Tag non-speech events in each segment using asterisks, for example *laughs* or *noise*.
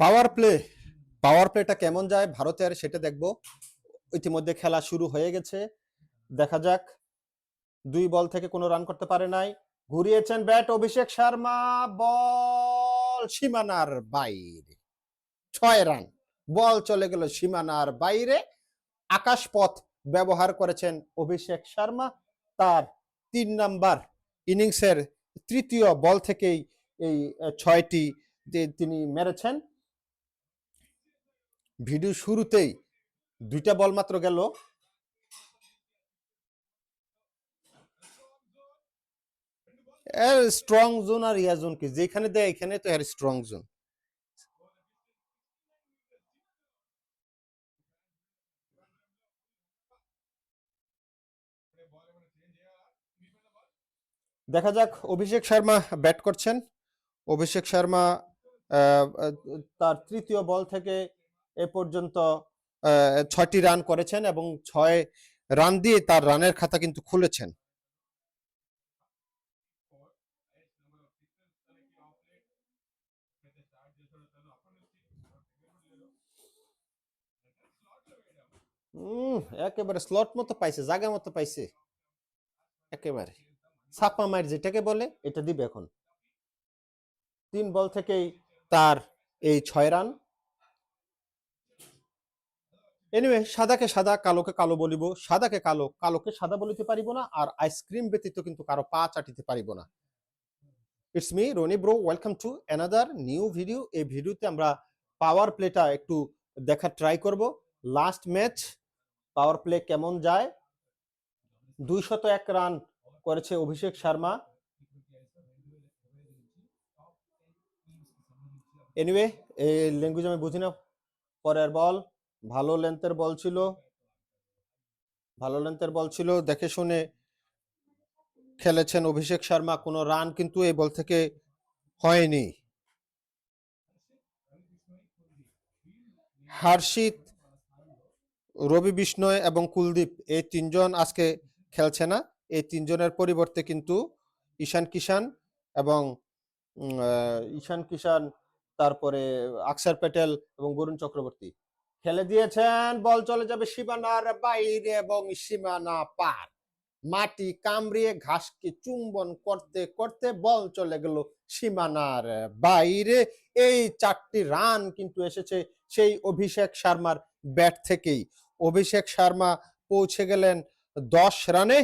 Power play পাওয়ার প্লেটা কেমন যায়? ভারতের সেটা দেখব। ইতিমধ্যে খেলা শুরু হয়ে গেছে। দেখা যাক, দুই বল থেকে কোনো রান করতে পারে নাই। ঘুরিয়েছেন ব্যাট অভিষেক শর্মা, বল সীমানার বাইরে। ছয় রান বল চলে গেল সীমানার বাইরে। আকাশপথ ব্যবহার করেছেন অভিষেক শর্মা। তার তিন নাম্বার ইনিংসের তৃতীয় বল থেকেই এই ছয়টি তিনি মেরেছেন। ভিডিও শুরুতেই দুইটা বল মাত্র গেল। এর স্ট্রং জোন আর ইয়া জোন কি? যেখানে দেয় এখানে তো এর স্ট্রং জোন দেখা যাক, অভিষেক শর্মা ব্যাট করছেন। অভিষেক শর্মা তার তৃতীয় বল থেকে এ পর্যন্ত ছয়টি রান করেছেন এবং ছয় রান দিয়ে তার রানের খাতা কিন্তু খুলেছেন। একেবারে স্লট মতো পাইছে, জায়গা মতো পাইছে। একেবারে। ছাপা মার যেটাকে বলে, এটা দিবে এখন। তিন বল থেকেই তার এই ছয় রান। এনিওয়ে সাদাকে সাদা, কালোকে কালো বলিব। সাদাকে কালো, কালোকে সাদা বলিতে পারিব না, আর আইসক্রিম ব্যতীত কিন্তু কারও পা চাটিতে পারিব না। It's me Rony bro welcome to another new video এই ভিডিওতে আমরা পাওয়ার প্লেটা একটু দেখার ট্রাই করব। লাস্ট ম্যাচ পাওয়ার প্লে কেমন যায়? দুইশত এক রান করেছে অভিষেক শর্মা। এনিওয়ে এই ল্যাঙ্গুয়েজ আমি বুঝি না, পরের বল ভালো লেন্থের বল ছিল। ভালো লেন্থের বল ছিল, দেখে শুনে খেলেছেন অভিষেক শর্মা। কোনো রান কিন্তু এই বল থেকে হয়নি। হার্ষিত, রবি বিষ্ণয় এবং কুলদীপ এই তিনজন আজকে খেলছে না। এই তিনজনের পরিবর্তে কিন্তু ঈশান কিষান এবং ঈশান কিষান তারপরে আকসার প্যাটেল এবং বরুণ চক্রবর্তী। খেলে দিয়েছেন। বল চলে যাবে সীমানার বাইরে এবং সীমানা পার। মাটি কামড়িয়ে ঘাসকে চুম্বন করতে করতে বল চলে গেল সীমানার বাইরে। এই চারটি রান কিন্তু এসেছে সেই অভিষেক শর্মার ব্যাট থেকেই। অভিষেক শর্মা পৌঁছে গেলেন দশ রানে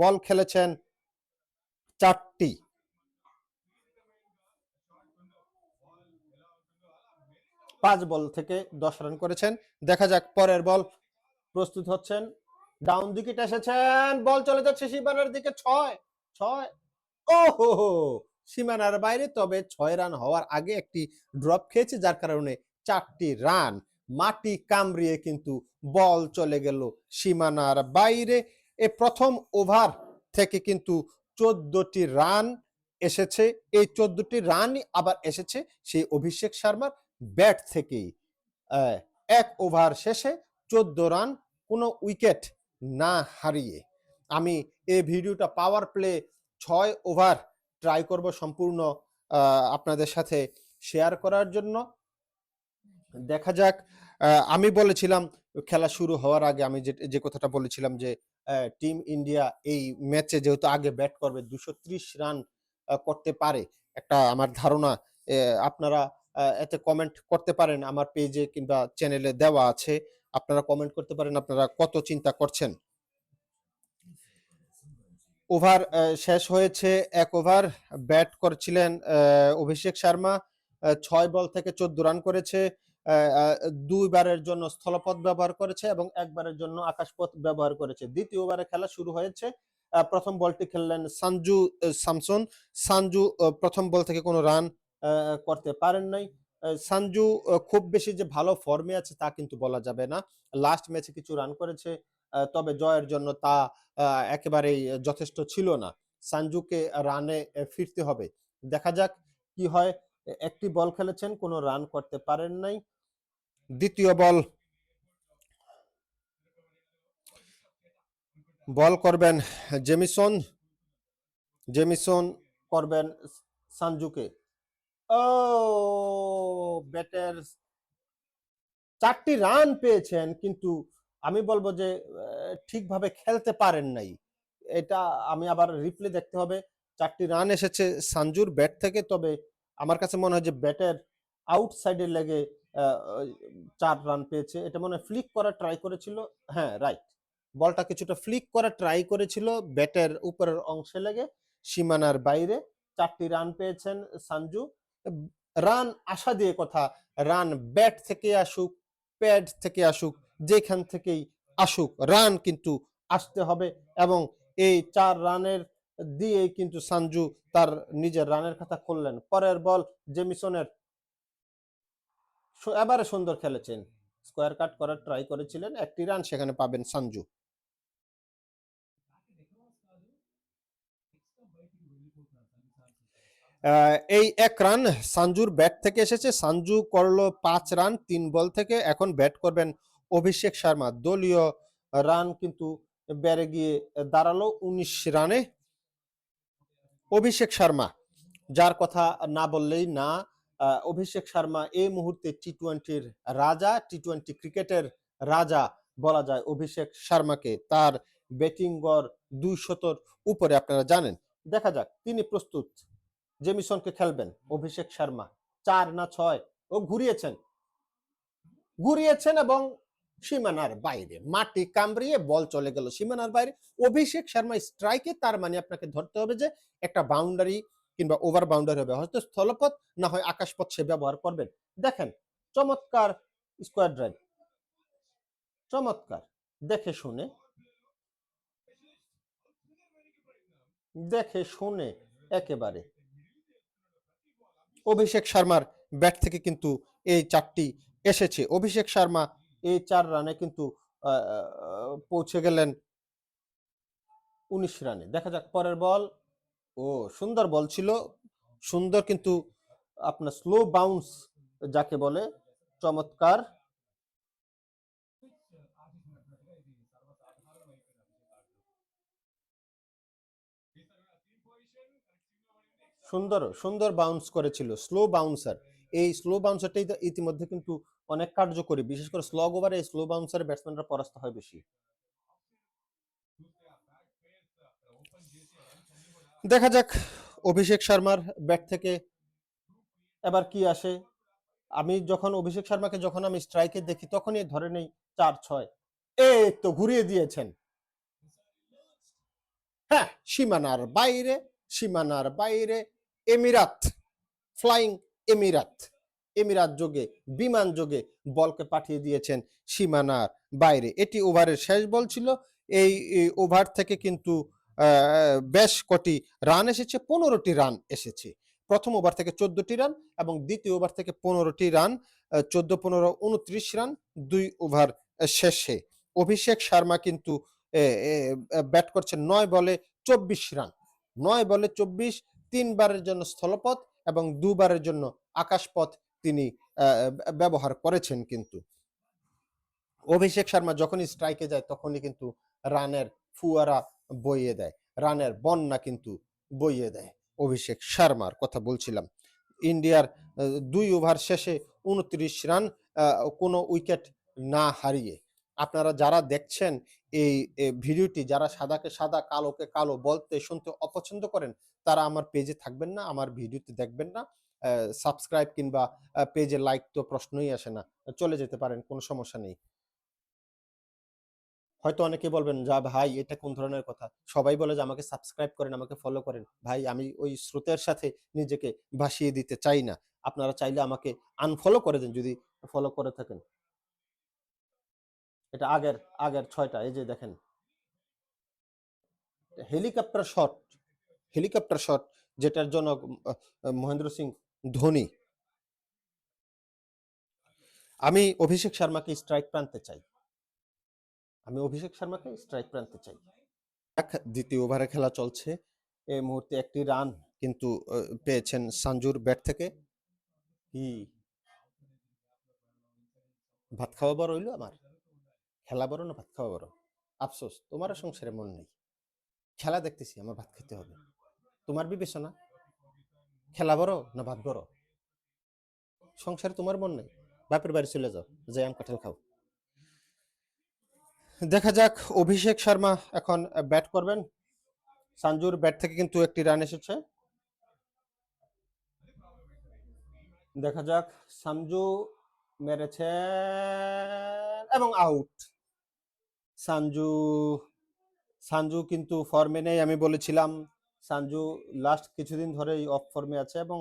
বল খেলেছেন চারটি। পাঁচ বল থেকে দশ রান করেছেন। দেখা যাক পরের বল। প্রস্তুত হচ্ছেন। ডাউন উইকেট এসেছেন। বল চলে যাচ্ছে সীমানার দিকে। ছয় ছয়। ও হো হো সীমানার বাইরে, তবে ছয় রান হওয়ার আগে একটি ড্রপ খেয়েছে, যার কারণে চারটি রান। মাটি কামড়িয়ে কিন্তু বল চলে গেল সীমানার বাইরে। এ প্রথম ওভার থেকে কিন্তু চোদ্দটি রান এসেছে। এই চোদ্দটি রানই আবার এসেছে সেই অভিষেক শর্মার। ব্যাট থেকেই এক ওভার শেষে চোদ্দ রান, কোনো উইকেট না হারিয়ে। আমি এই ভিডিওটা পাওয়ার প্লে ছয় ওভার ট্রাই করব সম্পূর্ণ আপনাদের সাথে শেয়ার করার জন্য। দেখা যাক আমি বলেছিলাম, খেলা শুরু হওয়ার আগে আমি যে যে কথাটা বলেছিলাম যে টিম ইন্ডিয়া এই ম্যাচে যেহেতু আগে ব্যাট করবে, দুশো রান করতে পারে। একটা আমার ধারণা আপনারা এতে কমেন্ট করতে পারেন আমার পেজে কিংবা চ্যানেলে দেওয়া আছে। আপনারা কমেন্ট করতে পারেন আপনারা কত চিন্তা করছেন? ওভার শেষ হয়েছে এক ওভার ব্যাট করছিলেন অভিষেক শর্মা ছয় বল থেকে চোদ্দ রান করেছে দুইবারের জন্য স্থলপথ ব্যবহার করেছে এবং একবারের জন্য আকাশপথ ব্যবহার করেছে। দ্বিতীয় ওভারে খেলা শুরু হয়েছে প্রথম বলটি খেললেন সানজু আহ, স্যামসন সানজু প্রথম বল থেকে কোনো রান করতে পারেন নাই। সানজু খুব বেশি যে ভালো ফর্মে আছে তা কিন্তু বলা যাবে না। লাস্ট ম্যাচে কিছু রান করেছে তবে জয়ের জন্য তা একেবারেই যথেষ্ট ছিল না। সানজুকে রানে ফিরতে হবে। দেখা যাক কি হয়। একটি বল খেলেছেন, কোনো রান করতে পারেন নাই। দ্বিতীয় বল বল করবেন জেমিসন জেমিসন করবেন সানজুকে। ও ব্যাটের চারটি রান পেয়েছেন, কিন্তু আমি বলব যে ঠিকভাবে খেলতে পারেন নাই। এটা আমি আবার রিপ্লে দেখতে হবে। চারটি রান এসেছে সানজুর ব্যাট থেকে, তবে আমার কাছে মনে হয় যে ব্যাটের আউটসাইডে লেগে চার রান পেয়েছে। এটা মনে হয় ফ্লিক করা ট্রাই করেছিল। হ্যাঁ রাইট বলটা কিছুটা ফ্লিক করা ট্রাই করেছিল ব্যাটের উপরের অংশে লেগে সীমানার বাইরে। চারটি রান পেয়েছেন সানজু। রান আশা দিয়ে কথা, রান ব্যাট থেকে আসুক, প্যাড থেকে আসুক, যেখান থেকেই আসুক, রান কিন্তু আসতে হবে এবং এই চার রানের দিয়ে কিন্তু সানজু তার নিজের রানের খাতা খুললেন পরের বল জেমিসনের। এবারে সুন্দর খেলেছেন। স্কোয়ার কাট করার ট্রাই করেছিলেন, একটি রান সেখানে পাবেন সানজু। এই এক রান সানজুর ব্যাট থেকে এসেছে। সানজু করল পাঁচ রান, তিন বল থেকে। এখন ব্যাট করবেন অভিষেক শর্মা। দলীয় রান কিন্তু বেড়ে গিয়ে দাঁড়াল উনিশ রানে। অভিষেক শর্মা, যার কথা না বললেই না অভিষেক শর্মা এই মুহূর্তে টি টোয়েন্টির রাজা টি টোয়েন্টি ক্রিকেটের রাজা বলা যায় অভিষেক শর্মাকে। তার ব্যাটিং গড় দুই শতর উপরে, আপনারা জানেন। দেখা যাক, তিনি প্রস্তুত। জেমিসনকে খেলবেন, অভিষেক শর্মা। চার না ছয়, ও ঘুরিয়েছেন। ঘুরিয়েছেন এবং সীমানার বাইরে, মাটি কামড়িয়ে বল চলে গেল সীমানার বাইরে। অভিষেক শর্মা স্ট্রাইকে তার মানে আপনাকে ধরতে হবে যে একটা বাউন্ডারি কিংবা ওভার বাউন্ডারি হবে। হয়তো স্থলপথ, না হয় আকাশপথ সে ব্যবহার করবেন। দেখেন, চমৎকার স্কোয়ার ড্রাইভ চমৎকার। দেখে শুনে। দেখে শুনে, একেবারে। অভিষেক শর্মার ব্যাট থেকে কিন্তু এই চারটি এসেছে। অভিষেক শর্মা এই চার রানে কিন্তু পৌঁছে গেলেন উনিশ রানে। দেখা যাক পরের বল। ও, সুন্দর বল ছিল। সুন্দর কিন্তু আপনার স্লো বাউন্স যাকে বলে, চমৎকার। সুন্দর সুন্দর বাউন্স করেছিল স্লো বাউন্সার এই স্লো বাউন্সারটাই ইতিমধ্যে কিন্তু অনেক কার্যকরী, বিশেষ করে স্লগ ওভারে স্লো বাউন্সারে ব্যাটসম্যানরা পরাস্ত হয় বেশি। দেখা যাক, অভিষেক শর্মার ব্যাট থেকে এবার কি আসে। আমি যখন, অভিষেক শর্মাকে যখন আমি স্ট্রাইকে দেখি, তখনই ধরে নেই চার ছয় এই তো ঘুরিয়ে দিয়েছেন। হ্যাঁ সীমানার বাইরে সীমানার বাইরে এমিরাত, ফ্লাইং এমিরাত। এমিরাত যোগে, বিমান যোগে বলকে পাঠিয়ে দিয়েছেন সীমানার বাইরে। এটি ওভারের শেষ বল ছিল। এই ওভার থেকে কিন্তু বেশ কটি রান এসেছে, পনেরোটি রান এসেছে। প্রথম ওভার থেকে চোদ্দটি রান এবং দ্বিতীয় ওভার থেকে পনেরোটি রান চোদ্দ, পনেরো, উনত্রিশ রান দুই ওভার শেষে। অভিষেক শর্মা কিন্তু ব্যাট করছেন নয় বলে চব্বিশ রান। নয় বলে চব্বিশ তিনবারের জন্য স্থলপথ এবং দুবারের জন্য আকাশপথ তিনি ব্যবহার করেছেন কিন্তু। অভিষেক শর্মা যখনই স্ট্রাইকে যায় তখনই কিন্তু রানের ফুয়ারা বইয়ে দেয়, রানের বন্যা কিন্তু বইয়ে দেয় অভিষেক শর্মার কথা বলছিলাম। ইন্ডিয়ার দুই ওভার শেষে উনত্রিশ রান কোনো উইকেট না হারিয়ে। আপনারা যারা দেখছেন এই ভিডিওটি, যারা সাদাকে সাদা, কালোকে কালো বলতে শুনতে অপছন্দ করেন তারা আমার পেজে থাকবেন না, আমার ভিডিওতে দেখবেন না। সাবস্ক্রাইব কিংবা পেজে লাইক তো প্রশ্নই আসে না। চলে যেতে পারেন, কোনো সমস্যা নেই। হয়তো অনেকে বলবেন, যা ভাই, এটা কোন ধরনের কথা? সবাই বলে যে, আমাকে সাবস্ক্রাইব করেন, আমাকে ফলো করেন। ভাই, আমি ওই স্রোতের সাথে নিজেকে ভাসিয়ে দিতে চাই না। আপনারা চাইলে আমাকে আনফলো করে দেন, যদি ফলো করে থাকেন। এটা আগের আগের ছয়টা, এই যে দেখেন। হেলিকপ্টার শট হেলিকপ্টার শট যেটার জন্য মহেন্দ্র সিং ধোনি। আমি অভিষেক শর্মাকে স্ট্রাইক প্রান্তে চাই। আমি অভিষেক শর্মাকে স্ট্রাইক প্রান্তে চাই। এক, দ্বিতীয় ওভারে খেলা চলছে। এই মুহূর্তে একটি রান কিন্তু পেয়েছেন সানজুর ব্যাট থেকে। কি? ভাত খাওয়া বড় হইল আমার? খেলা বড় না ভাত খাওয়া বড়? আফসোস তোমার সংসারে মন নেই। খেলা দেখতেছি, আমার ভাত খেতে হবে। তোমার বিবেচনা? খেলা বড় না ভাত বড়? সংসারে তোমার মন নেই। বাপের বাড়ি চলে যাও যে আম কাঁঠাল খাও। দেখা যাক, অভিষেক শর্মা এখন ব্যাট করবেন। সানজুর ব্যাট থেকে কিন্তু একটি রান এসেছে। দেখা যাক, সানজু মেরেছে এবং আউট সানজু সানজু কিন্তু ফর্মে নেই, আমি বলেছিলাম। সানজু লাস্ট কিছুদিন ধরেই অফ ফর্মে আছে এবং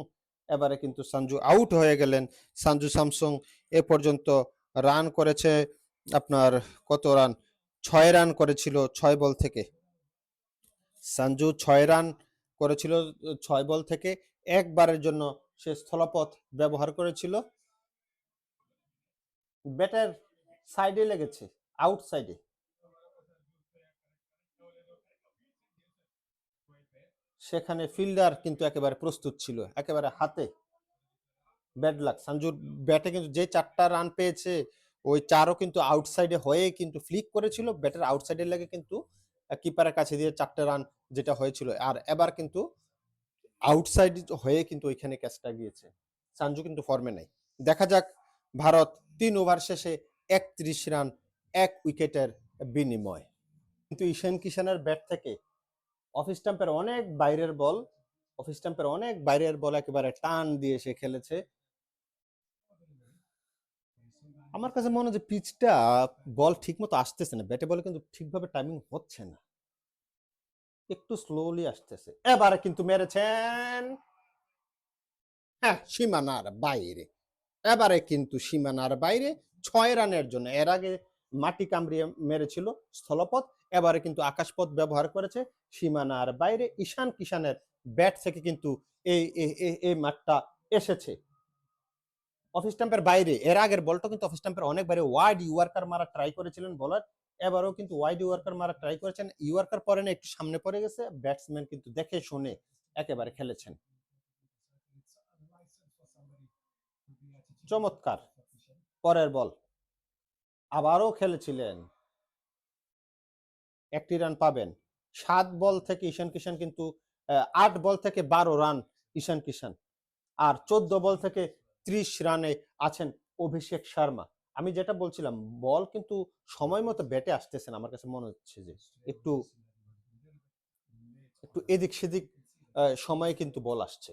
এবারে কিন্তু সানজু আউট হয়ে গেলেন। সানজু স্যামসুং এ পর্যন্ত রান করেছে আপনার কত রান ছয় রান করেছিল ছয় বল থেকে। সানজু ছয় রান করেছিল ছয় বল থেকে। একবারের জন্য সে স্থলপথ ব্যবহার করেছিল। ব্যাটের সাইডে লেগেছে আউট সাইডে সেখানে ফিল্ডার কিন্তু একেবারে প্রস্তুত ছিল, একেবারে হাতে। ব্যাড লাক সঞ্জুর ব্যাটে কিন্তু যে চারটা রান পেয়েছে, ওই চারও কিন্তু আউটসাইডে হয়ে কিন্তু ফ্লিক করেছিল। ব্যাটের আউটসাইডের লেগে কিন্তু কিপারের কাছে দিয়ে চারটে রান যেটা হয়েছিল। আর এবার কিন্তু আউটসাইড হয়ে কিন্তু ওইখানে ক্যাচটা গিয়েছে। সঞ্জু কিন্তু ফর্মে নাই। দেখা যাক ভারত তিন ওভার শেষে একত্রিশ রান এক উইকেটের বিনিময়। কিন্তু ঈশান কিষানের ব্যাট থেকে অফ স্টাম্পের অনেক বাইরের বল অফ স্টাম্পের অনেক বাইরের বল একেবারে টান দিয়ে সে খেলেছে। আমার কাছে মনে হয় যে পিচটা বল ঠিক মতো আসতেছে না, ব্যাটে বলে কিন্তু ঠিকভাবে টাইমিং হচ্ছে না। একটু স্লোলি আসতেছে। এবারে কিন্তু মেরেছেন। হ্যাঁ সীমানার বাইরে। এবারে কিন্তু সীমানার বাইরে ছয় রানের জন্য। এর আগে মাটি কামড়িয়ে মেরেছিল স্থলপথ, এবারে কিন্তু আকাশপথ ব্যবহার করেছে। সীমানার বাইরে ঈশান কিষানের ব্যাট থেকে কিন্তু এই, এই- মাঠটা এসেছে। অফ স্টাম্পের বাইরে, এর আগের বলটা কিন্তু অফ স্টাম্পের অনেক বাইরে। ওয়াইড ইউয়ার্কার মারা ট্রাই করেছিলেন বলার এবারও কিন্তু ওয়াইড ইউয়ার্কার মারা ট্রাই করেছেন। ইউয়ার্কার পরে না একটু সামনে পড়ে গেছে ব্যাটসম্যান কিন্তু দেখে শুনে একেবারে খেলেছেন। চমৎকার, পরের বল। আবারও খেলেছিলেন। একটি রান পাবেন। সাত বল থেকে ঈশান কিষান কিন্তু আট বল থেকে বারো রান ঈশান কিষান আর চোদ্দ বল থেকে ত্রিশ রানে আছেন অভিষেক শর্মা। আমি যেটা বলছিলাম, বল কিন্তু সময় মতো ব্যাটে আসতেছেন আমার কাছে মনে হচ্ছে যে একটু একটু এদিক সেদিক সময়ে কিন্তু বল আসছে।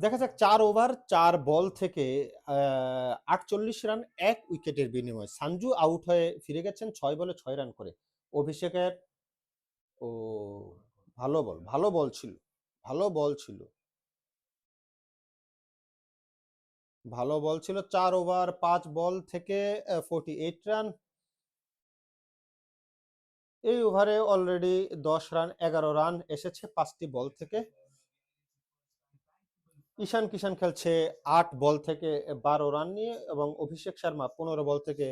দেখা যাক চার ওভার, চার বল থেকে আটচল্লিশ রান, এক উইকেটের বিনিময়ে। সানজু আউট হয়ে ফিরে গেছেন ছয় বলে ছয় রান করে। অভিষেকের, ও, ভালো বল ভালো বল ছিল, ভালো বল ছিল। ভালো বল ছিল চার ওভার, পাঁচ বল থেকে ফোর্টি এইট রান। এই ওভারে অলরেডি দশ রান, এগারো রান এসেছে পাঁচটি বল থেকে। ঈশান কিষান খেলছে আট বল থেকে বারো রান নিয়ে এবং অভিষেক শর্মা পনেরো বল থেকে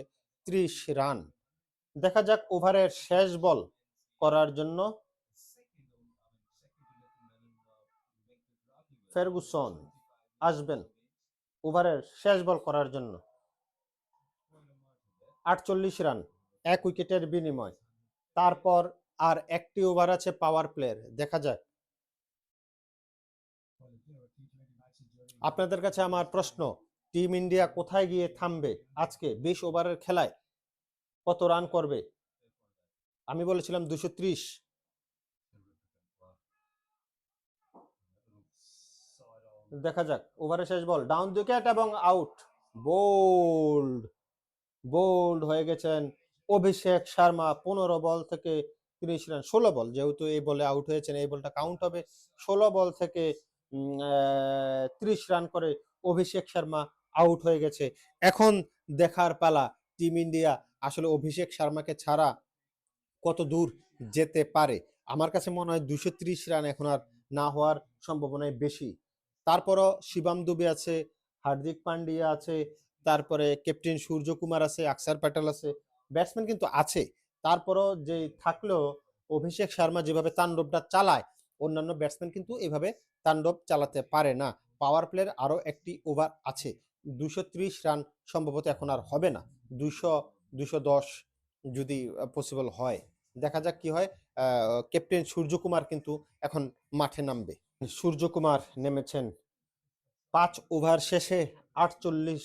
ত্রিশ রান। দেখা যাক ওভারের শেষ বল করার জন্য ফেরগুসন আসবেন ওভারের শেষ বল করার জন্য। আটচল্লিশ রান, এক উইকেটের বিনিময়। তারপর আর একটি ওভার আছে পাওয়ার প্লেয়ার দেখা যায় আপনাদের কাছে আমার প্রশ্ন, টিম ইন্ডিয়া কোথায় গিয়ে থামবে? আজকে বিশ ওভারের খেলায় কত রান করবে? আমি বলেছিলাম দুশো ত্রিশ। দেখা যাক, ওভারে শেষ বল। ডাউন উইকেট এবং আউট। বোল্ড বোল্ড হয়ে গেছেন অভিষেক শর্মা, পনেরো বল থেকে তিরিশ রান, ষোলো বল। যেহেতু এই বলে আউট হয়েছেন, এই বলটা কাউন্ট হবে। ষোলো বল থেকে ত্রিশ রান করে অভিষেক শর্মা আউট হয়ে গেছে। এখন দেখার পালা টিম ইন্ডিয়া আসলে অভিষেক শর্মাকে ছাড়া কত দূর যেতে পারে? আমার কাছে মনে হয় দুশো ত্রিশ রান এখন আর না হওয়ার সম্ভাবনাই বেশি। তারপরও শিবাম দুবে আছে, হার্দিক পান্ডিয়া আছে, তারপরে ক্যাপ্টেন সূর্যকুমার আছে, আকসার প্যাটেল আছে ব্যাটসম্যান কিন্তু আছে। তারপরও যে থাকলেও অভিষেক শর্মা যেভাবে তাণ্ডবটা চালায়, অন্যান্য ব্যাটসম্যান কিন্তু এভাবে তাণ্ডব চালাতে পারে না। পাওয়ার প্লের আরও একটি ওভার আছে। দুশো রান সম্ভবত এখন আর হবে না। দুশো দুশো দশ যদি পসিবল হয়। দেখা যাক কি হয়। ক্যাপ্টেন সূর্যকুমার কিন্তু এখন মাঠে নামবে। সূর্যকুমার নেমেছেন পাঁচ ওভার শেষে আটচল্লিশ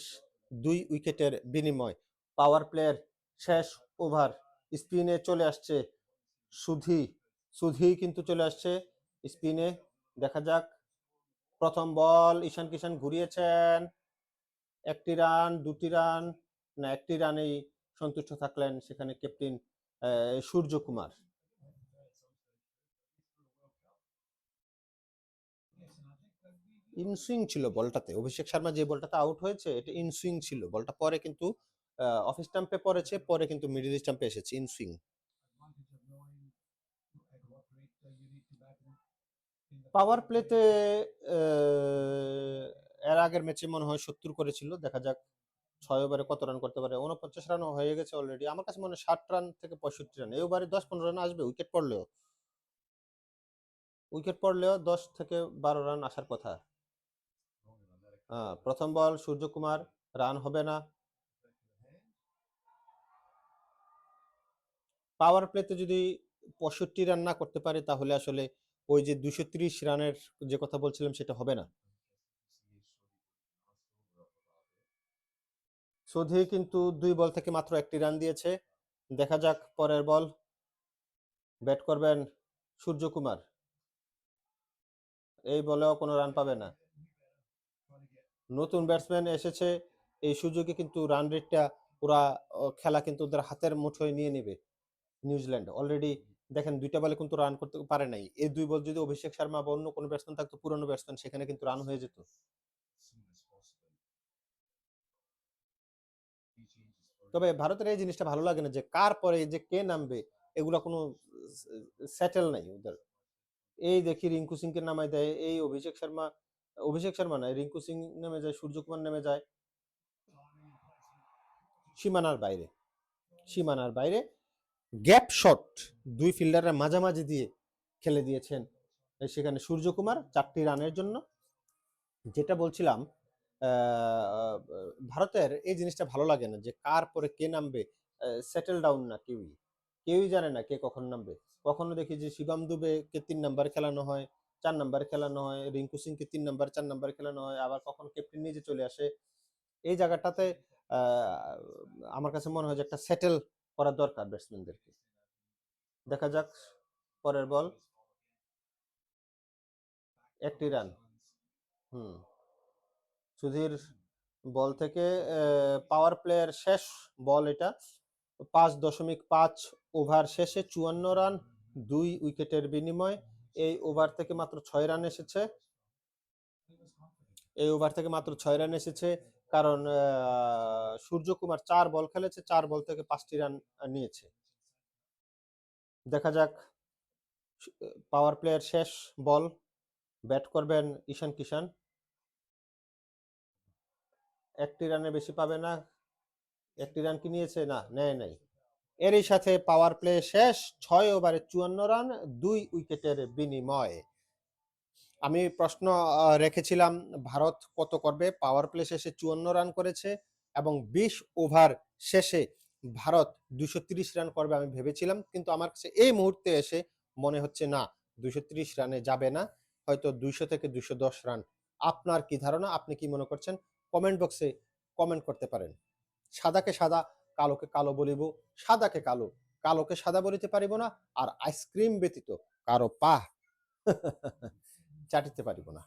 দুই উইকেটের বিনিময়। পাওয়ার প্লেয়ার শেষ ওভার স্পিনে চলে আসছে সুধি। সুধি কিন্তু চলে আসছে স্পিনে। দেখা যাক। প্রথম বল ঈশান কিষান ঘুরিয়েছেন। একটি রান দুটি রান না একটি রানেই সন্তুষ্ট থাকলেন সেখানে ক্যাপ্টেন আহ, সূর্যকুমার। ইনসুইং ছিল বলটাতে। অভিষেক শর্মা যে বলটাতে আউট হয়েছে এটা ইনসুইং ছিল। বলটা পরে কিন্তু অফ স্টাম্পে পড়েছে পরে কিন্তু মিডিল স্টাম্পে এসেছে ইনসুইং। পাওয়ার প্লেতে এর আগের ম্যাচে মনে হয় সত্তর করেছিল। দেখা যাক ছয় ওভারে কত রান করতে পারে। উনপঞ্চাশ রানও হয়ে গেছে অলরেডি আমার কাছে মনে হয় ষাট রান থেকে পঁয়ষট্টি রান এই ওভারে দশ পনেরো রান আসবে উইকেট পড়লেও। উইকেট পড়লেও দশ থেকে বারো রান আসার কথা। হ্যাঁ প্রথম বল সূর্যকুমার রান হবে না। পাওয়ার প্লেতে যদি পঁয়ষট্টি রান না করতে পারে, তাহলে আসলে ওই যে দুশো ত্রিশ রানের যে কথা বলছিলাম সেটা হবে না। সুধি কিন্তু দুই বল থেকে মাত্র একটি রান দিয়েছে। দেখা যাক পরের বল। ব্যাট করবেন সূর্যকুমার। এই বলেও কোনো রান পাবে না। নতুন ব্যাটসম্যান এসেছে। এই সুযোগে কিন্তু রান রেটটা ওরা খেলা কিন্তু ওদের হাতের মুঠোয় নিয়ে নেবে নিউজিল্যান্ড। অলরেডি দেখেন দুইটা বলে কিন্তু রান করতে পারে নাই। এই দুই বল যদি অভিষেক শর্মা বা অন্য কোনো ব্যাটসম্যান থাকতো, পুরনো ব্যাটসম্যান সেখানে কিন্তু রান হয়ে যেত। তবে ভারতের এই জিনিসটা ভালো লাগে না যে, কার পরে যে কে নামবে, এগুলা কোনো সেটেল নাই ওদের। এই দেখি রিঙ্কু সিং সিংকে নামাই দেয়, এই অভিষেক শর্মা অভিষেক শর্মা নয় রিঙ্কু সিং নেমে যায় সূর্যকুমার নেমে যায়। সীমানার বাইরে। সীমানার বাইরে গ্যাপ শট দুই ফিল্ডারের মাঝামাঝি দিয়ে খেলে দিয়েছেন সেখানে সূর্যকুমার চারটি রানের জন্য। যেটা বলছিলাম ভারতের এই জিনিসটা ভালো লাগে না যে কার পরে কে নামবে সেটেল ডাউন না কেউই। কেউই জানে না কে কখন নামবে। কখনো দেখি যে শিবাম দুবে কে তিন নাম্বার খেলানো হয়, চার নাম্বার খেলানো হয়, রিঙ্কু সিংকে তিন নাম্বার চার নাম্বার খেলানো হয়, আবার কখনো ক্যাপ্টেন নিজে চলে আসে। এই জায়গাটাতে আমার কাছে মনে হয় যে একটা সেটেল করা দরকার ব্যাটসম্যানদেরকে দেখা যাক পরের বল একটি রান হুম। সুধীর বল থেকে পাওয়ার প্লেয়ার শেষ বল এটা। পাঁচ দশমিক পাঁচ ওভার শেষে চুয়ান্ন রান দুই উইকেটের বিনিময়। এই ওভার থেকে মাত্র ছয় রান এসেছে। এই ওভার থেকে মাত্র ছয় রান এসেছে। কারণ সূর্যকুমার চার বল খেলেছে, চার বল থেকে পাঁচটি রান নিয়েছে। দেখা যাক পাওয়ার প্লেয়ার শেষ বল ব্যাট করবেন ঈশান কিষান একটি রানে বেশি পাবে না, একটি রান কি নিয়েছে? না, নেয় নাই। এরই সাথে পাওয়ার প্লে শেষ, ছয় ওভারে চুয়ান্ন রান, দুই উইকেটের বিনিময়। আমি প্রশ্ন রেখেছিলাম, ভারত কত করবে? পাওয়ার প্লে শেষে চুয়ান্ন রান করেছে এবং বিশ ওভার শেষে ভারত দুশো রান করবে আমি ভেবেছিলাম। কিন্তু আমার কাছে এই মুহূর্তে এসে মনে হচ্ছে, না, দুশো রানে যাবে না। হয়তো দুইশো থেকে দশ রান আপনার কি ধারণা? আপনি কি মনে করছেন? কমেন্ট বক্সে কমেন্ট করতে পারেন। সাদাকে সাদা, কালোকে কালো বলিব। সাদাকে কালো, কালোকে সাদা বলিতে পারিব না। আর আইসক্রিম ব্যতীত কারও পা। *laughs* চাটিতে পারিব না।